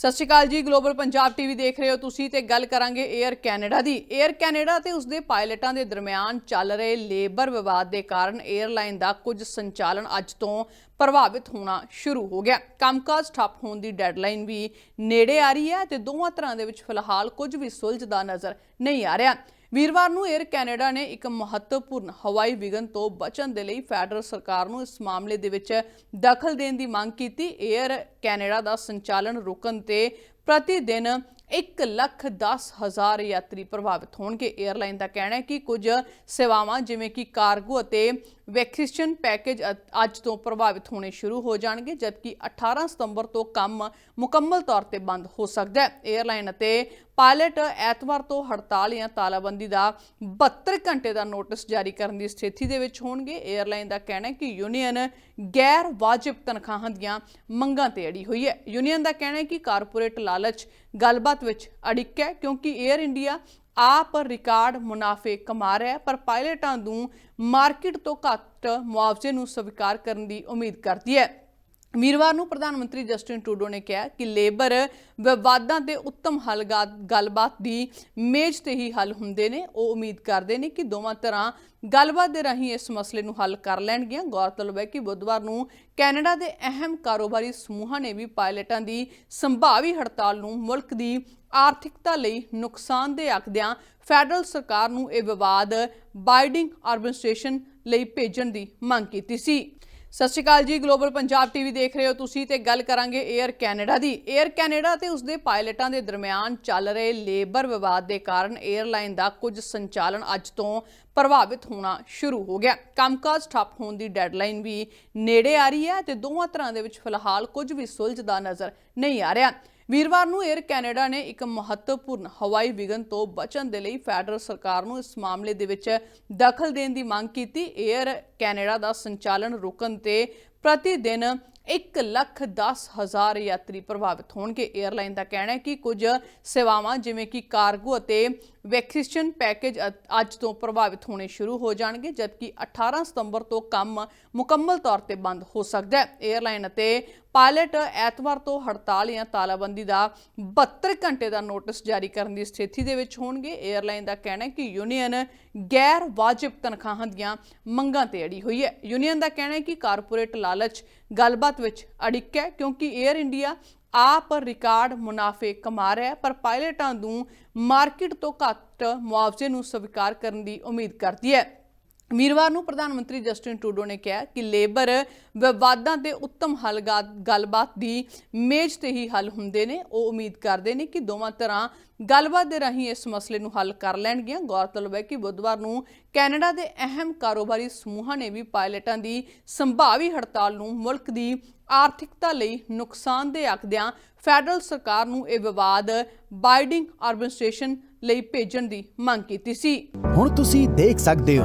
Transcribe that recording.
ਸਤਿ ਸ਼੍ਰੀ ਅਕਾਲ ਜੀ global Punjab TV ਦੇਖ ਰਹੇ ਹੋ ਤੁਸੀਂ ਤੇ ਗੱਲ ਕਰਾਂਗੇ 에ਅਰ ਕੈਨੇਡਾ ਦੀ। 에ਅਰ ਕੈਨੇਡਾ ਤੇ ਉਸਦੇ ਪਾਇਲਟਾਂ ਦੇ ਦਰਮਿਆਨ ਚੱਲ ਰਹੇ ਲੇਬਰ ਵਿਵਾਦ ਦੇ ਕਾਰਨ 에ਅਰਲਾਈਨ ਦਾ ਕੁਝ ਸੰਚਾਲਨ ਅੱਜ ਤੋਂ ਪ੍ਰਭਾਵਿਤ ਹੋਣਾ ਸ਼ੁਰੂ ਹੋ ਗਿਆ। ਕੰਮਕਾਜ ਠੱਪ ਹੋਣ ਦੀ ਡੈਡਲਾਈਨ ਵੀ ਨੇੜੇ ਆ ਰਹੀ ਹੈ ਤੇ ਦੋਵਾਂ ਤਰ੍ਹਾਂ ਦੇ ਵਿੱਚ ਫਿਲਹਾਲ ਕੁਝ ਵੀ ਸੁਲਝਦਾ ਨਜ਼ਰ ਨਹੀਂ ਆ ਰਿਹਾ। ਵੀਰਵਾਰ ਨੂੰ 에ਅਰ ਕੈਨੇਡਾ ਨੇ ਇੱਕ ਮਹੱਤਵਪੂਰਨ ਹਵਾਈ ਵਿਘਨ ਤੋਂ ਬਚਣ ਦੇ ਲਈ ਫੈਡਰਲ ਸਰਕਾਰ ਨੂੰ ਇਸ ਮਾਮਲੇ ਦੇ ਵਿੱਚ ਦਖਲ ਦੇਣ ਦੀ ਮੰਗ ਕੀਤੀ। 에ਅਰ ਕੈਨੇਡਾ ਦਾ ਸੰਚਾਲਨ ਰੁਕਣ ਤੇ ਪ੍ਰਤੀ ਦਿਨ 1 ਲੱਖ 10 ਹਜ਼ਾਰ ਯਾਤਰੀ ਪ੍ਰਭਾਵਿਤ ਹੋਣਗੇ। 에ਅਰਲਾਈਨ ਦਾ ਕਹਿਣਾ ਹੈ ਕਿ ਕੁਝ ਸੇਵਾਵਾਂ ਜਿਵੇਂ ਕਿ ਕਾਰਗੋ ਅਤੇ ਵੈਕਸੀਨ ਪੈਕੇਜ ਅੱਜ ਤੋਂ ਪ੍ਰਭਾਵਿਤ ਹੋਣੇ ਸ਼ੁਰੂ ਹੋ ਜਾਣਗੇ, ਜਦਕਿ 18 ਸਤੰਬਰ ਤੋਂ ਕੰਮ ਮੁਕੰਮਲ ਤੌਰ ਤੇ ਬੰਦ ਹੋ ਸਕਦਾ ਹੈ। 에ਅਰਲਾਈਨ ਅਤੇ ਪਾਇਲਟ ਐਤਵਾਰ ਤੋਂ ਹੜਤਾਲ ਜਾਂ ਤਾਲਾਬੰਦੀ ਦਾ 72 ਘੰਟੇ ਦਾ ਨੋਟਿਸ ਜਾਰੀ ਕਰਨ ਦੀ ਸਥਿਤੀ ਦੇ ਵਿੱਚ ਹੋਣਗੇ। 에ਅਰਲਾਈਨ ਦਾ ਕਹਿਣਾ ਹੈ ਕਿ ਯੂਨੀਅਨ ਗੈਰ ਵਾਜਬ ਤਨਖਾਹਾਂ ਦੀਆਂ ਮੰਗਾਂ ਤੇ ਅੜੀ ਹੋਈ ਹੈ। ਯੂਨੀਅਨ ਦਾ ਕਹਿਣਾ ਹੈ ਕਿ ਕਾਰਪੋਰੇਟ ਲਾਲਚ ਗੱਲਬਾਤ ਵਿੱਚ ਅੜਿੱਕ ਹੈ ਕਿਉਂਕਿ 에ਅਰ ਇੰਡੀਆ ਆਪ ਰਿਕਾਰਡ ਮੁਨਾਫੇ ਕਮਾ ਰਿਹਾ ਪਰ ਪਾਇਲਟਾਂ ਨੂੰ ਮਾਰਕੀਟ ਤੋਂ ਘੱਟ ਮੁਆਵਜ਼ੇ ਨੂੰ ਸਵੀਕਾਰ ਕਰਨ ਦੀ ਉਮੀਦ ਕਰਦੀ ਹੈ। ਵੀਰਵਾਰ ਨੂੰ ਪ੍ਰਧਾਨ ਮੰਤਰੀ ਜਸਟਿਨ ਟਰੂਡੋ ਨੇ ਕਿਹਾ ਕਿ ਲੇਬਰ ਵਿਵਾਦਾਂ ਦੇ ਉੱਤਮ ਹੱਲ ਗੱਲਬਾਤ ਦੀ ਮੇਜ਼ ਤੇ ਹੀ ਹੱਲ ਹੁੰਦੇ ਨੇ। ਉਹ ਉਮੀਦ ਕਰਦੇ ਨੇ ਕਿ ਦੋਵਾਂ ਤਰ੍ਹਾਂ ਗੱਲਬਾਤ ਦੇ ਰਾਹੀਂ ਇਸ ਮਸਲੇ ਨੂੰ ਹੱਲ ਕਰ ਲੈਣਗੀਆਂ। ਗੌਰਤਲਬ ਹੈ ਕਿ ਬੁੱਧਵਾਰ ਨੂੰ ਕੈਨੇਡਾ ਦੇ ਅਹਿਮ ਕਾਰੋਬਾਰੀ ਸਮੂਹਾਂ ਨੇ ਵੀ ਪਾਇਲਟਾਂ ਦੀ ਸੰਭਾਵੀ ਹੜਤਾਲ ਨੂੰ ਮੁਲਕ ਦੀ ਆਰਥਿਕਤਾ ਲਈ ਨੁਕਸਾਨਦੇਹ ਆਖਦਿਆਂ ਫੈਡਰਲ ਸਰਕਾਰ ਨੂੰ ਇਹ ਵਿਵਾਦ ਬਾਈਡਿੰਗ ਆਰਬਿਟ੍ਰੇਸ਼ਨ ਲਈ ਭੇਜਣ ਦੀ ਮੰਗ ਕੀਤੀ ਸੀ। ਸਤਿ ਸ਼੍ਰੀ ਅਕਾਲ ਜੀ ਗਲੋਬਲ ਪੰਜਾਬ ਟੀਵੀ ਦੇਖ ਰਹੇ ਹੋ ਤੁਸੀਂ ਤੇ ਗੱਲ ਕਰਾਂਗੇ 에ਅਰ ਕੈਨੇਡਾ ਦੀ। 에ਅਰ ਕੈਨੇਡਾ ਤੇ ਉਸਦੇ ਪਾਇਲਟਾਂ ਦੇ ਦਰਮਿਆਨ ਚੱਲ ਰਹੇ ਲੇਬਰ ਵਿਵਾਦ ਦੇ ਕਾਰਨ 에ਅਰਲਾਈਨ ਦਾ ਕੁਝ ਸੰਚਾਲਨ ਅੱਜ ਤੋਂ ਪ੍ਰਭਾਵਿਤ ਹੋਣਾ ਸ਼ੁਰੂ ਹੋ ਗਿਆ। ਕੰਮਕਾਜ ਠੱਪ ਹੋਣ ਦੀ ਡੈਡਲਾਈਨ ਵੀ ਨੇੜੇ ਆ ਰਹੀ ਹੈ ਤੇ ਦੋਵਾਂ ਤਰ੍ਹਾਂ ਦੇ ਵਿੱਚ ਫਿਲਹਾਲ ਕੁਝ ਵੀ ਸੁਲਝਦਾ ਨਜ਼ਰ ਨਹੀਂ ਆ ਰਿਹਾ। ਵੀਰਵਾਰ ਨੂੰ 에ਅਰ ਕੈਨੇਡਾ ਨੇ ਇੱਕ ਮਹੱਤਵਪੂਰਨ ਹਵਾਈ ਵਿਘਨ ਤੋਂ ਬਚਣ ਦੇ ਲਈ ਫੈਡਰਲ ਸਰਕਾਰ ਨੂੰ ਇਸ ਮਾਮਲੇ ਦੇ ਵਿੱਚ ਦਖਲ ਦੇਣ ਦੀ ਮੰਗ ਕੀਤੀ। 에ਅਰ ਕੈਨੇਡਾ ਦਾ ਸੰਚਾਲਨ ਰੁਕਣ ਤੇ ਪ੍ਰਤੀ ਦਿਨ 1 ਲੱਖ 10 ਹਜ਼ਾਰ ਯਾਤਰੀ ਪ੍ਰਭਾਵਿਤ ਹੋਣਗੇ। 에ਅਰਲਾਈਨ ਦਾ ਕਹਿਣਾ ਹੈ ਕਿ ਕੁਝ ਸੇਵਾਵਾਂ, ਜਿਵੇਂ ਕਿ ਕਾਰਗੋ ਅਤੇ ਵੈਕਸੀਨ ਪੈਕੇਜ ਅੱਜ ਤੋਂ ਪ੍ਰਭਾਵਿਤ ਹੋਣੇ ਸ਼ੁਰੂ ਹੋ ਜਾਣਗੇ, ਜਦਕਿ 18 ਸਤੰਬਰ ਤੋਂ ਕੰਮ ਮੁਕੰਮਲ ਤੌਰ ਤੇ ਬੰਦ ਹੋ ਸਕਦਾ ਹੈ। 에ਅਰਲਾਈਨ ਅਤੇ ਪਾਇਲਟ ਐਤਵਾਰ ਤੋਂ ਹੜਤਾਲ ਜਾਂ ਤਾਲਾਬੰਦੀ ਦਾ 72 ਘੰਟੇ ਦਾ ਨੋਟਿਸ ਜਾਰੀ ਕਰਨ ਦੀ ਸਥਿਤੀ ਦੇ ਵਿੱਚ ਹੋਣਗੇ। 에ਅਰਲਾਈਨ ਦਾ ਕਹਿਣਾ ਹੈ ਕਿ ਯੂਨੀਅਨ ਗੈਰ ਵਾਜਿਬ ਤਨਖਾਹਾਂ ਦੀਆਂ ਮੰਗਾਂ ਤੇ ਅੜੀ ਹੋਈ ਹੈ। ਯੂਨੀਅਨ ਦਾ ਕਹਿਣਾ ਹੈ ਕਿ ਕਾਰਪੋਰੇਟ ਲਾਲਚ, ਗੱਲਬਾਤ ਵਿੱਚ ਅੜਿੱਕ ਹੈ ਕਿਉਂਕਿ 에ਅਰ ਇੰਡੀਆ ਆਪ ਰਿਕਾਰਡ ਮੁਨਾਫੇ ਕਮਾ ਰਿਹਾ ਹੈ, ਪਰ ਪਾਇਲਟਾਂ ਨੂੰ ਮਾਰਕੀਟ ਤੋਂ ਘੱਟ ਮੁਆਵਜ਼ੇ ਨੂੰ ਸਵੀਕਾਰ ਕਰਨ ਦੀ ਉਮੀਦ ਕਰਦੀ ਹੈ। ਵੀਰਵਾਰ ਨੂੰ ਪ੍ਰਧਾਨ ਮੰਤਰੀ ਜਸਟਿਨ ਟਰੂਡੋ ਨੇ ਕਿਹਾ ਕਿ ਲੇਬਰ ਵਿਵਾਦਾਂ ਦੇ ਉੱਤਮ ਹੱਲ ਗੱਲਬਾਤ ਦੀ ਮੇਜ਼ ਤੇ ਹੀ ਹੱਲ ਹੁੰਦੇ ਨੇ। ਉਹ ਉਮੀਦ ਕਰਦੇ ਨੇ ਕਿ ਦੋਵਾਂ ਤਰ੍ਹਾਂ ਗੱਲਬਾਤ ਦੇ ਰਾਹੀਂ ਇਸ ਮਸਲੇ ਨੂੰ ਹੱਲ ਕਰ ਲੈਣਗੀਆਂ। ਗੌਰਤਲਬ ਹੈ ਕਿ ਬੁੱਧਵਾਰ ਨੂੰ ਕੈਨੇਡਾ ਦੇ ਅਹਿਮ ਕਾਰੋਬਾਰੀ ਸਮੂਹਾਂ ਨੇ ਵੀ ਪਾਇਲਟਾਂ ਦੀ ਸੰਭਾਵੀ ਹੜਤਾਲ ਨੂੰ ਮੁਲਕ ਦੀ ਆਰਥਿਕਤਾ ਲਈ ਨੁਕਸਾਨ ਦੇ ਆਖਦਿਆਂ ਫੈਡਰਲ ਸਰਕਾਰ ਨੂੰ ਇਹ ਵਿਵਾਦ ਬਾਈਡਿੰਗ ਆਰਬਿਟ੍ਰੇਸ਼ਨ ਲਈ ਭੇਜਣ ਦੀ ਮੰਗ ਕੀਤੀ ਸੀ। ਹੁਣ ਤੁਸੀਂ ਦੇਖ ਸਕਦੇ ਹੋ